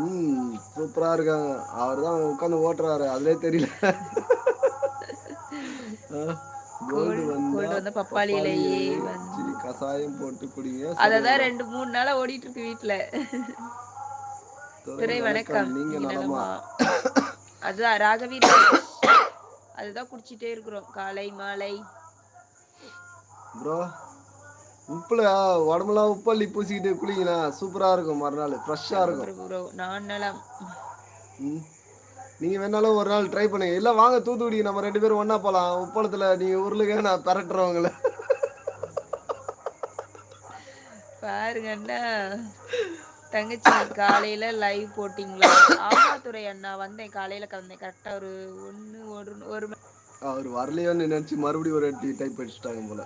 ம் சூப்பரா இருக்காங்க. அவர் தான் உட்காந்து ஓட்டுறாரு. அதுலே தெரியல. கசாயம் போட்டு குடிங்க. அததான் ரெண்டு மூணு நாளா ஓடிட்டு இருக்கு வீட்டுல துறை வணக்கம். நீங்க நலமா? அதுதான் ராகவீர் அதுதான் குடிச்சிட்டே இருக்கிறோம். காலை மாலை. ப்ரோ உப்புல உடம்புலாம் உப்பள்ளி பூசிக்கிட்டு குளிங்கண்ணா சூப்பரா இருக்கும் மறுநாள் ஃப்ரெஷ்ஷாக இருக்கும். ப்ரோ நான் நலம் ம். நீங்க வேணாலும் ஒரு நாள் ட்ரை பண்ணுங்க. இல்ல வாங்க தூத்துக்குடி நம்ம ரெண்டு பேரும் ஒண்ணா போலாம். உப்பளத்துல நீங்க உருளுங்க நான் பரட்டுறவங்கள. பாருங்க அண்ணா. தங்கச்சி காலையில லைவ் போட்டிங்களா? ஆமா துறை அண்ணா வந்தேன். காலையில கலந்தேன் கரெக்டா ஒரு ஒண்ணு ஒரு ஒரு மணி- அவர் வரலையோன்னு நினைச்சு மறுபடியும் ஒரு டைப் அடிச்சுட்டாங்க போல.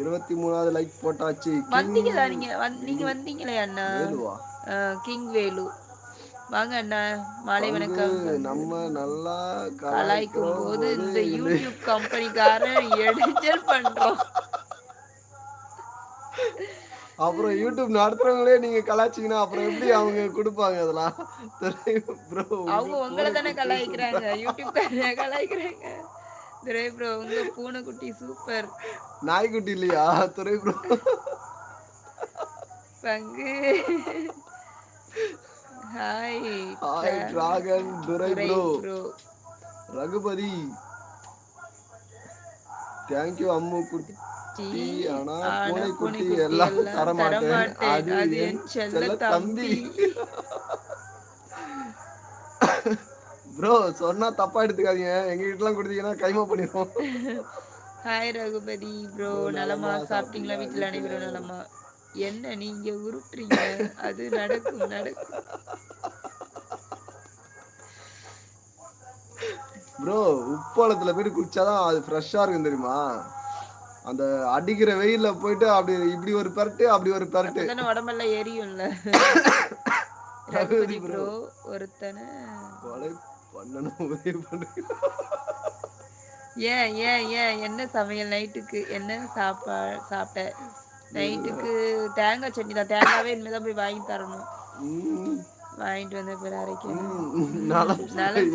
இருபத்தி மூணாவது லைக் போட்டாச்சு வந்தீங்களா நீங்க? நீங்க வந்தீங்களே அண்ணா? கிங் வேலு. வாங்க அண்ணா மாலை வணக்கம். நம்ம நல்லா கலாய்க்கும் போது இந்த யூடியூப் கம்பெனிக்காரன் எடிச்சல் பண்றோம் அப்புறம் யூடியூப் நடத்துறவங்களே நீங்க கலாய்ச்சீங்கன்னா அப்புறம் எப்படி அவங்க கொடுப்பாங்க அதெல்லாம்? ப்ரோ அவங்க உங்களை தானே கலாய்க்கிறாங்க. யூடியூப் கலாய்க்கிறாங்க. துரை ப்ரோ உங்க பூனைக்குட்டி சூப்பர் நாய்க்குட்டி இல்லையா? துறை ப்ரோ பங்கு ஹாய் ஹாய் டிராகன் துரை துரை ப்ரோ ரகுபதி. தேங்க்யூ அம்மு குட்டி. பூனைக்குட்டி எல்லாம் தரமாட்டேன். அது என் செல்ல தம்பி. ப்ரோ சொன்னா தப்பா எடுத்துக்காதீங்க. எங்க வீட்டுலாம் கொடுத்தீங்கன்னா கைமா பண்ணிடுவோம் ஹாய் ரகுபதி ப்ரோ நலமா சாப்பிட்டீங்களா? வீட்டுல அனைவரும் நலமா? என்ன நீங்க உருட்டுறீங்க? அது நடக்கும் நடக்கும். ப்ரோ உப்பாளத்துல போயிட்டு குடிச்சாதான் அது ஃப்ரெஷ்ஷா இருக்கும் தெரியுமா? அந்த அடிக்கிற வெயில்ல போயிட்டு அப்படி இப்படி ஒரு பரட்டு அப்படி ஒரு பரட்டு. உடம்பெல்லாம் எரியும்ல? ப்ரோ ஒருத்தனை கொலை பண்ணணும் ஏன் ஏன் ஏன்? என்ன சமையல் நைட்டுக்கு? என்ன சாப்பா சாப்பிட்ட? நைட்டுக்கு தேங்காய் சட்னி தான். தேங்காவே இனிமேதான் போய் வாங்கி தரணும். வாங்கிட்டு வந்த பிறகு அரைக்கணும். நலம்.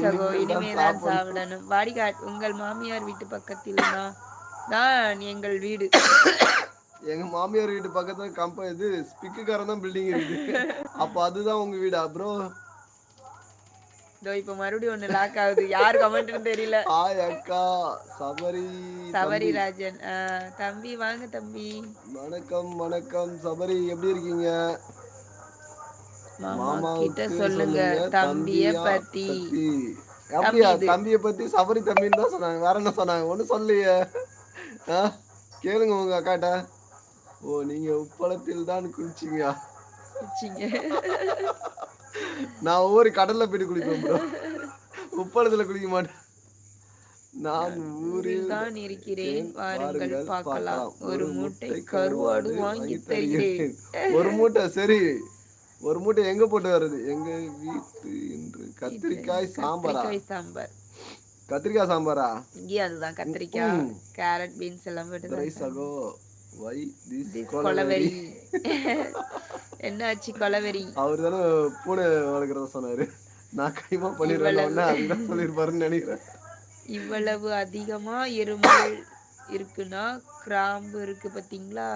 சகோ இனிமேல் தான் இனிமே தான் சாப்பிடணும். சாப்பிடணும். வாடிகாட் உங்கள் மாமியார் வீட்டு பக்கத்தில் தான் தான் எங்கள் வீடு. எங்க மாமியார் வீட்டு பக்கத்துல கம்ப இது ஸ்பிக்குக்காரன் தான் பில்டிங் இருக்கு அப்ப அதுதான் உங்க வீடா ப்ரோ இதோ இப்ப மறுபடியும் ஒண்ணு லாக் ஆகுது. யார் கமெண்ட்னு தெரியல. ஹாய் அக்கா. சபரி சபரி ராஜன். தம்பி வாங்க தம்பி. வணக்கம் வணக்கம். சபரி எப்படி இருக்கீங்க? மாமா கிட்ட சொல்லுங்க. தம்பிய பத்தி. அப்படியா. தம்பிய பத்தி சபரி தம்பின்னு தான் சொன்னாங்க. வேற என்ன சொன்னாங்க? ஒண்ணும் சொல்லலையே. ஆ? கேளுங்க உங்க அக்காட்ட. ஓ நீங்க உப்பளத்தில் தான் குளிச்சீங்க. வச்சிங்க. நான் ஒவ்வொரு கடல்ல போயிட்டு குளிப்பேன் ப்ரோ உப்பளத்துல குளிக்க மாட்டேன். நான் ஊரில் தான் இருக்கிறேன். வாருங்கள் பார்க்கலாம். ஒரு மூட்டை கருவாடு வாங்கி தருகிறேன். ஒரு மூட்டை சரி. ஒரு மூட்டை எங்க போட்டு வருது? எங்க வீட்டு என்று கத்திரிக்காய் சாம்பாரா? கத்திரிக்காய் சாம்பார். கத்திரிக்காய் சாம்பாரா? இங்கேயும் அதுதான் கத்திரிக்காய் கேரட் பீன்ஸ் எல்லாம் போட்டு துரை சகோ வை திஸ் கொலவெறி? என்னாச்சு கொலவெறி? அவர் தானே பூனை வளர்க்குறத சொன்னாரு. நான் கைமா பண்ணிடுறேன் அதுதான் சொல்லியிருப்பாருன்னு நினைக்கிறேன். இவ்வளவு அதிகமா இருமல் இருக்குன்னா கிராம்பு இருக்கு பாத்தீங்களா?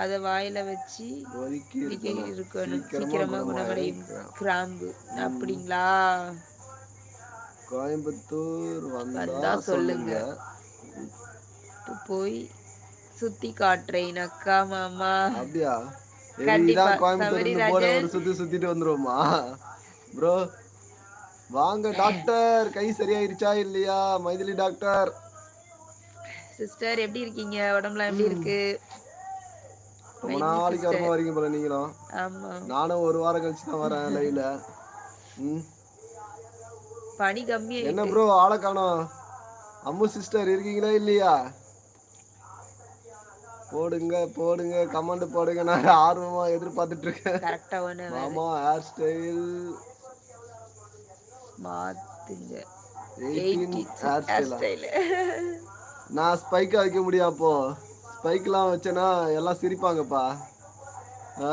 அத வாயில வச்சு இருக்கணும். சீக்கிரமா. குணமடையும் கிராம்பு. அப்படிங்களா? கோயம்புத்தூர் வந்தா சொல்லுங்க. போய் சுத்தி காட்டுறேன் அக்கா மாமா. அப்படியா? கோயம்புத்தூர் சுத்தி சுத்திட்டு வந்துருவோமா? ப்ரோ வாங்க டாக்டர் கை சரியாயிருச்சா இல்லையா? மைதிலி டாக்டர் சிஸ்டர் எப்படி இருக்கீங்க? உடம்புலாம் எப்படி இருக்கு? ரொம்ப நாளைக்கு வரீங்க போல நீங்களும். நானும் ஒரு வாரம் கழிச்சு தான் வரேன் லைவ்ல ம். பனி கம்மியா என்ன ப்ரோ ஆளை காணோம். அம்மு சிஸ்டர் இருக்கீங்களா இல்லையா? போடுங்க போடுங்க கமெண்ட் போடுங்க. நான் ஆர்வமா எதிர்பார்த்துட்டு இருக்கேன் கரெக்டா ஒண்ணு மாமா ஹேர் ஸ்டைல் மாத்துங்க. ஹேர் ஸ்டைல் நான் ஸ்பைக்கா வைக்க முடியும் அப்போ? ஸ்பைக்லாம் வச்சேன்னா எல்லாம் சிரிப்பாங்கப்பா. ஆ?